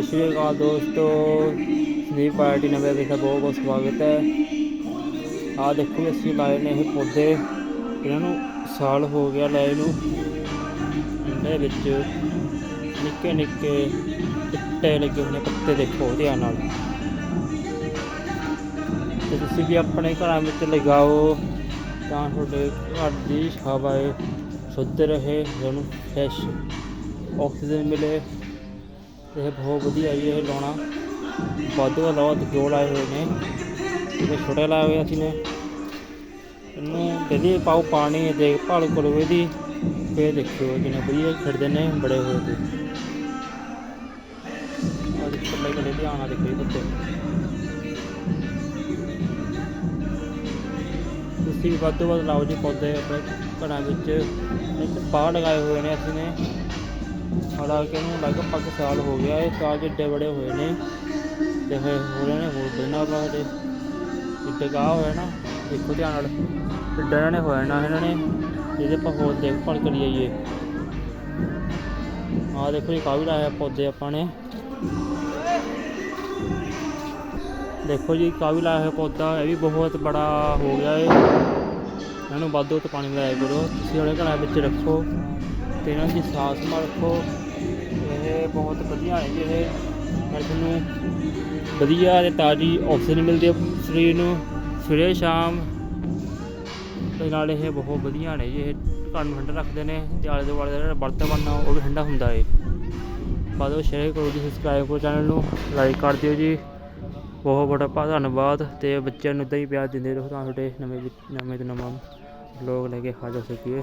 ਸਤਿ ਸ਼੍ਰੀ ਅਕਾਲ ਦੋਸਤੋ ਸੰਦੀਪ ਪਾਰਟੀ ਨਵੇਂ ਵਿੱਚ ਬਹੁਤ ਬਹੁਤ ਸਵਾਗਤ ਹੈ। ਆਹ ਦੇਖੋ ਅਸੀਂ ਲਾਏ ਨੇ ਇਹ ਪੌਦੇ। ਇਹਨਾਂ ਨੂੰ ਸਾਲ ਹੋ ਗਿਆ ਲਾਏ ਨੂੰ। ਇਹਦੇ ਵਿੱਚ ਨਿੱਕੇ ਨਿੱਕੇ ਚਿੱਟੇ ਲੱਗੇ ਹੋਏ ਨੇ ਪੱਤੇ ਦੇਖੋ ਧਿਆਨ ਨਾਲ। ਤੇ ਤੁਸੀਂ ਵੀ ਆਪਣੇ ਘਰਾਂ ਵਿੱਚ ਲਗਾਓ, ਤਾਂ ਤੁਹਾਡੇ ਘਰ ਦੀ ਹਵਾ ਸ਼ੁੱਧ ਰਹੇ, ਤੁਹਾਨੂੰ ਫਰੈਸ਼ ਆਕਸੀਜਨ ਮਿਲੇ। ਇਹ ਬਹੁਤ ਵਧੀਆ ਜੀ, ਇਹ ਲਾਉਣਾ। ਵਾਧੂ ਲਾਓ ਤੇ ਦੋ ਲਾਏ ਹੋਏ ਨੇ। ਇਹ ਛੋਟੇ ਲਾਏ ਹੋਏ ਅਸੀਂ ਨੇ ਇਹਨੂੰ ਡੇਲੀ ਪਾਓ ਪਾਣੀ ਦੇਖਭਾਲ ਕਰੋ ਇਹਦੀ। ਫੇਰ ਦੇਖਿਓ ਕਿੰਨੇ ਵਧੀਆ ਖਿੜਦੇ ਨੇ, ਬੜੇ ਹੋਏ ਤੇ। ਔਰ ਕੱਲੇ ਕੱਲੇ ਧਿਆਨ ਨਾਲ ਦੇਖੋ ਇਹ ਪੱਤੇ ਤੁਸੀਂ ਵੀ ਵੱਧ ਤੋਂ ਵੱਧ ਲਾਓ ਜੀ ਪੌਦੇ, ਆਪਣੇ ਘਰਾਂ ਵਿੱਚ। ਇੱਕ ਬਾਹਰ ਲਗਾਏ ਹੋਏ ਨੇ ਅਸੀਂ ਨੇ। ਹਾਲਾਂਕਿ ਇਹਨੂੰ ਲਗਭਗ ਸਾਲ ਹੋ ਗਿਆ, ਇਹ ਸਾਲ ਜਿੱਡੇ ਬੜੇ ਹੋਏ ਨੇ। ਤੇ ਫਿਰ ਹੋ ਰਹੇ ਨੇ ਹੋਰ ਬਣਾ ਬਾਹਰ ਜਿੱਡੇ ਗਾ ਹੋਇਆ ਨਾ, ਦੇਖੋ ਧਿਆਨ ਨਾਲ। ਜਿੱਡਾ ਇਹਨਾਂ ਨੇ ਹੋਇਆ ਨਾ ਇਹਨਾਂ ਨੇ, ਇਹਦੇ ਆਪਾਂ ਹੋਰ ਦੇਖਭਾਲ ਕਰੀ ਜਾਈਏ। ਆਹ ਦੇਖੋ ਜੀ ਕਾਫੀ ਲਾਇਆ ਪੌਦੇ ਆਪਾਂ ਨੇ। ਦੇਖੋ ਜੀ ਕਾਫੀ ਲਾਇਆ ਹੋਇਆ ਪੌਦਾ, ਇਹ ਵੀ ਬਹੁਤ ਬੜਾ ਹੋ ਗਿਆ ਏ। ਇਹਨਾਂ ਨੂੰ ਵਾਧੂ ਤੋਂ ਪਾਣੀ ਲਾਇਆ ਕਰੋ। ਤੁਸੀਂ ਆਪਣੇ ਘਰਾਂ ਵਿੱਚ ਰੱਖੋ। ਤੇ ਇਹਨਾਂ ਦੀ ਸਾਫ਼ ਸੰਭਾਲ ਰੱਖੋ। ਇਹ ਬਹੁਤ ਵਧੀਆ ਹੈ ਜੀ, ਇਹ ਤੁਹਾਨੂੰ ਵਧੀਆ ਤੇ ਤਾਜ਼ੀ ਆਕਸੀਜਨ ਮਿਲਦੀ ਹੈ ਸਰੀਰ ਨੂੰ, ਸਵੇਰੇ ਸ਼ਾਮ। ਤੇ ਨਾਲ ਇਹ ਬਹੁਤ ਵਧੀਆ ਨੇ ਜੀ, ਇਹ ਘਰ ਨੂੰ ਠੰਡਾ ਰੱਖਦੇ ਨੇ ਤੇ ਆਲੇ ਦੁਆਲੇ ਦਾ ਜਿਹੜਾ ਬਰਤਨ ਬਣਨਾ ਉਹ ਵੀ ਠੰਡਾ ਹੁੰਦਾ ਹੈ। ਬਾਦੋ ਸ਼ੇਅਰ ਕਰੋ ਜੀ ਸਬਸਕ੍ਰਾਈਬ ਕਰੋ ਚੈਨਲ ਨੂੰ ਲਾਈਕ ਕਰ ਦਿਓ ਜੀ। ਬਹੁਤ ਬੜਾ ਧੰਨਵਾਦ ਤੇ ਬੱਚਿਆਂ ਨੂੰ ਇਦਾਂ ਹੀ ਪਿਆਰ ਦਿੰਦੇ ਰਹੋ ਤਾਂ ਤੁਹਾਡੇ ਨਵੇਂ ਨਵੇਂ ਤੋਂ ਨਵਾਂ ਲੋਕ ਲੈ ਕੇ ਹਾਜ਼ਰ ਹੋ ਸਕੀਏ।